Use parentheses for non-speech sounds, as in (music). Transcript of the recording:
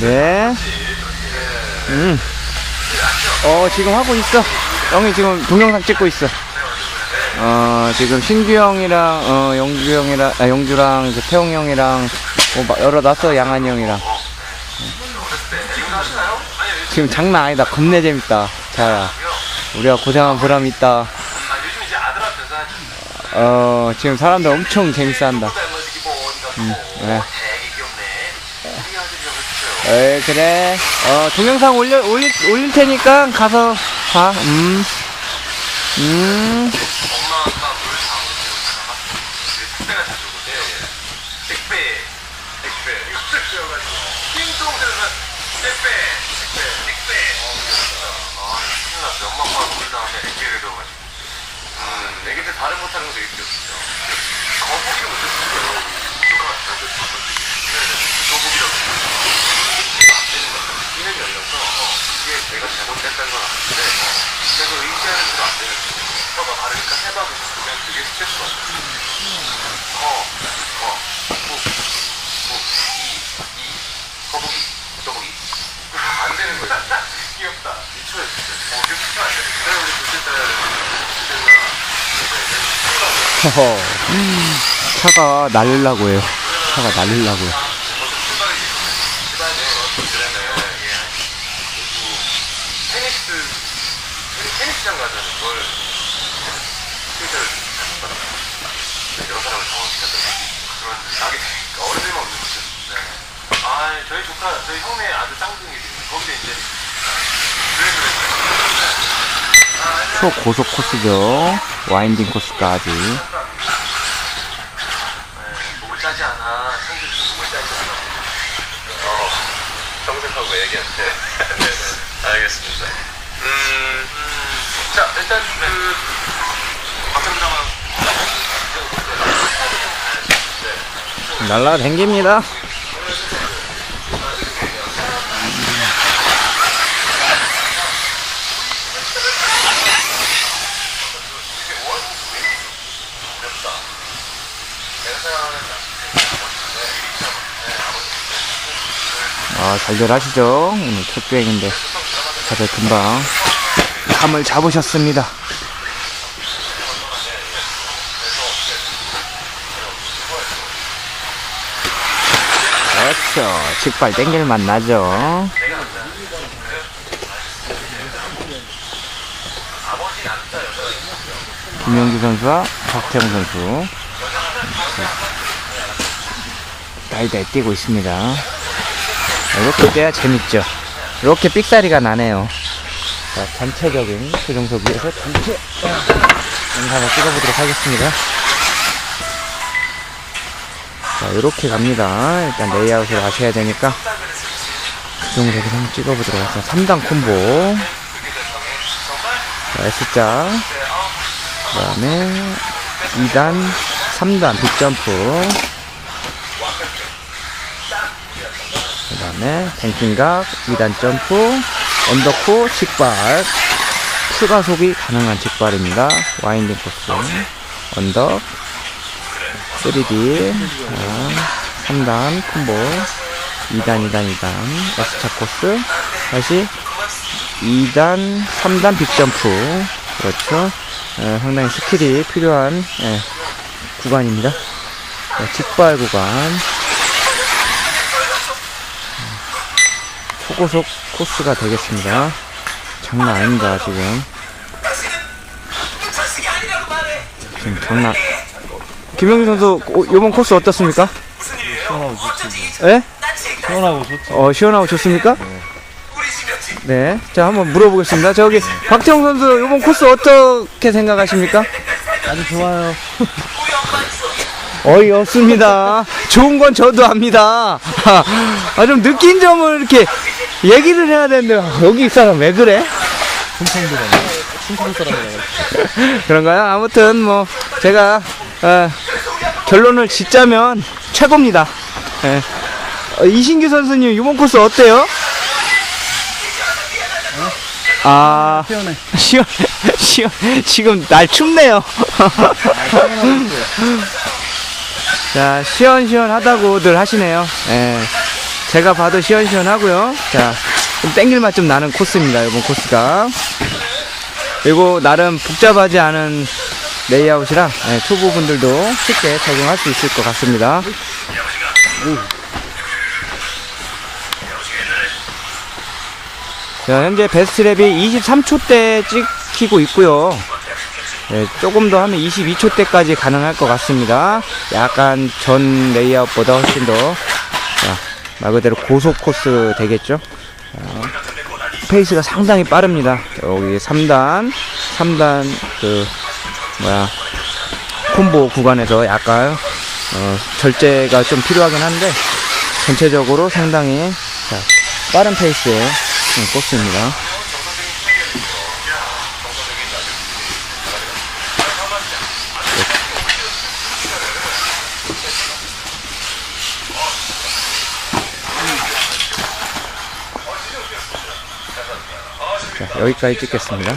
네. 음. 어, 지금 하고 있어. 형이 지금 동영상 찍고 있어. 어, 지금 신규 형이랑, 어, 영주 형이랑, 아, 영주랑, 이제 태용 형이랑, 뭐, 마- 열어놨어, 양한이 형이랑. 지금 장난 아니다. 겁내 재밌다. 자야. 우리가 고생한 보람이 있다. 어, 지금 사람들 엄청 재밌어 한다. 음, 네. 에 그래 어 동영상 올려 올릴 올릴 테니까 가서 봐 음. 음. 넣어가지고 음 발음 못하는 거 되게 귀엽죠 거북이를 못했어요 거북이라고 안 되는 거 같아요 기능이 열려서 어, 이게 내가 잘못했다는 건 아닌데 어, 그래서 의지하는 대로 안 되는 거예요 혀가 마르니까 해봐도 받아요 어, 어, 국, 국, 이, 이, 거북이, 거북이. 안 되는 거야. 귀엽다. 미쳐요, 진짜. 어, 이렇게 안 돼. 내가 우리 둘째 딸, 둘째 딸. 차가 날리려고 해요 차가 날리려고 해요 테니스, 테니- 테니스장 가자는 걸 받았어요. 여러 사람을 당황시켰더니 그런 낙이 어른들만 없는 거죠. 네. 아, 저희 조카, 저희 형네 아들 쌍둥이들이 거기서 이제. 초고속 코스죠 와인딩 코스까지 네, 목을 짜지 않아. 형들은 목을 짜지 않아. 어, 정색하고 얘기한테. 알겠습니다. 음, 음, 자, 일단 그, 박상장은 날라댕깁니다. 아 잘들 하시죠? 오늘 첫 주행인데. 다들 금방. 감을 잡으셨습니다 그렇죠 직발 땡길 맛 나죠. 김영주 선수와 박태영 선수. 달달 뛰고 있습니다. 이렇게 뛰어야 재밌죠. 이렇게 삑사리가 나네요. 자, 전체적인 조정석 위에서 전체 영상을 찍어보도록 하겠습니다 자 이렇게 갑니다. 일단 레이아웃을 아셔야 되니까. 조정석을 한번 찍어보도록 하겠습니다. 3단 콤보. 자 S자. 그 다음에 2단 3단 빅점프. 그 다음에 뱅킹각 2단 점프 언더코 직발. 추가 속이 가능한 직발입니다. 와인딩 코스. 언더 3D 자, 3단 콤보. 2단 2단 2단. S차 코스. 다시 2단 3단 빅점프. 그렇죠? 어, 상당히 스킬이 필요한 예, 구간입니다. 네, 직발 구간. 초고속 코스가 되겠습니다. 장난 아닙니다, 지금. 지금 장난. 김영준 선수, 오- 요번 코스 어떻습니까? 시원하고 좋지. 예? 시원하고 좋지. 어, 시원하고 좋습니까? 네. 자, 한번 물어보겠습니다. 저기, 박태영 선수, 요번 코스 어떻게 생각하십니까? 아주 좋아요. 어이 없습니다. 좋은 건 저도 압니다. 아, 좀 느낀 점을 이렇게 얘기를 해야 되는데, 여기 이 사람 왜 그래? 충청도가 충청 사람이라. 그런가요? 아무튼 뭐 제가 어, 결론을 짓자면 최고입니다. 예. 어, 이신규 선수님 이번 코스 어때요? 아 시원해. (laughs) 시원 시원 지금 날 춥네요. (laughs) 자 시원시원하다고들 하시네요. 예. 제가 봐도 시원시원하고요. 자, 좀 땡길 맛 좀 나는 코스입니다. 이번 코스가. 그리고 나름 복잡하지 않은 레이아웃이라 네, 초보분들도 쉽게 적용할 수 있을 것 같습니다. 자, 현재 베스트 랩이 23초 대 찍히고 있고요. 네, 조금 더 하면 22초 대까지 가능할 것 같습니다. 약간 전 레이아웃보다 훨씬 더, 자, 말 그대로 고속 코스 되겠죠? 자, 페이스가 상당히 빠릅니다. 여기 3단, 3단, 그, 뭐야, 콤보 구간에서 약간, 어, 절제가 좀 필요하긴 한데, 전체적으로 상당히, 자, 빠른 페이스의 음, 코스입니다. 자, 여기까지 찍겠습니다.